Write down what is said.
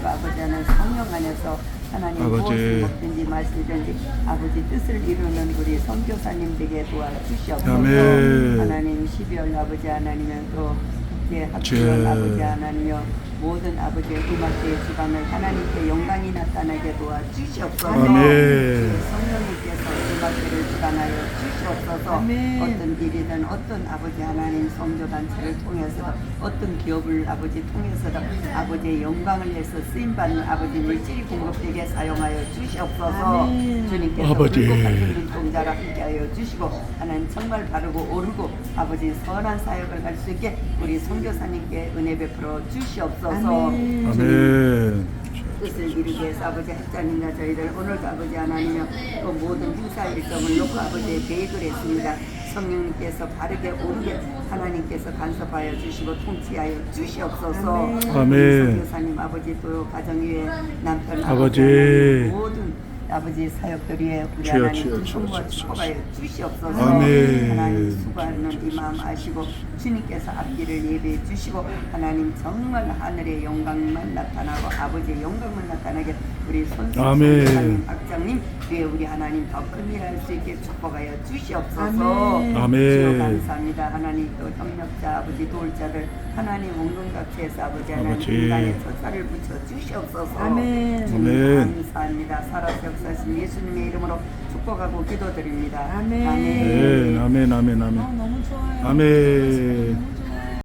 아들하고 아버지 하나님 성령 안에서 하나님 아버지. 무엇을 먹든지 마시든지 아버지 뜻을 이루는 우리 선교사님 되게 도와주시옵소서. 하나님 12월 아버지 하나님은 또 제- 학교원 아버지 하나님요 모든 아버지의 음악계의 주관을 하나님께 영광이 나타나게 도와주시옵소서 아멘. 주 성령님께서 음악계를 주관하여 주시옵소서 아멘. 어떤 일이든 어떤 아버지 하나님 성교단체를 통해서도 어떤 기업을 아버지 통해서도 아버지의 영광을 위해서 쓰임받는 아버지 물질이 공급되게 사용하여 주시옵소서 아멘. 주님께서 아버지. 불꽃 같은 눈동자가 함께 하여 주시고 하나님 정말 바르고 오르고 아버지 선한 사역을 할 수 있게 우리 선교사님께 은혜 베풀어 주시옵소서 아멘. 아멘. 이루기 위해서 아버지 학자님과 저희들 오늘도 아버지 하나님여 또 모든 행사 일정을 놓고 아버지의 계획을 했습니다. 성령님께서 바르게 오르게 하나님께서 간섭하여 주시고 통치하여 주시옵소서. 아멘. 선교사님 아버지 또 가정 위에 남편 아버지. 모든 아버지 사역들 위에 우리 주여, 하나님 주여, 큰 주여, 성과 주여, 축복하여 주시옵소서. 아멘. 하나님 수고하는 이 마음 아시고 주님께서 앞길을 예배해 주시고 하나님 정말 하늘의 영광만 나타나고 아버지의 영광만 나타나게 우리 손수 아멘. 선교사님, 박장님 위에 우리 하나님 더 큰 일 할 수 있게 축복하여 주시옵소서. 아멘. 아멘. 주여 감사합니다. 하나님 또 협력자 아버지 도울 자들 하나님 온갖같이해서 아버지 하나님 아버지. 인간의 초사를 붙여 주시옵소서. 아멘. 주님 아멘. 감사합니다. 살아서 역사하신 예수님의 이름으로 축복하고 기도드립니다. 아멘. 아멘. 아멘. 아멘. 아, 아멘. 너무 좋아요. 아멘.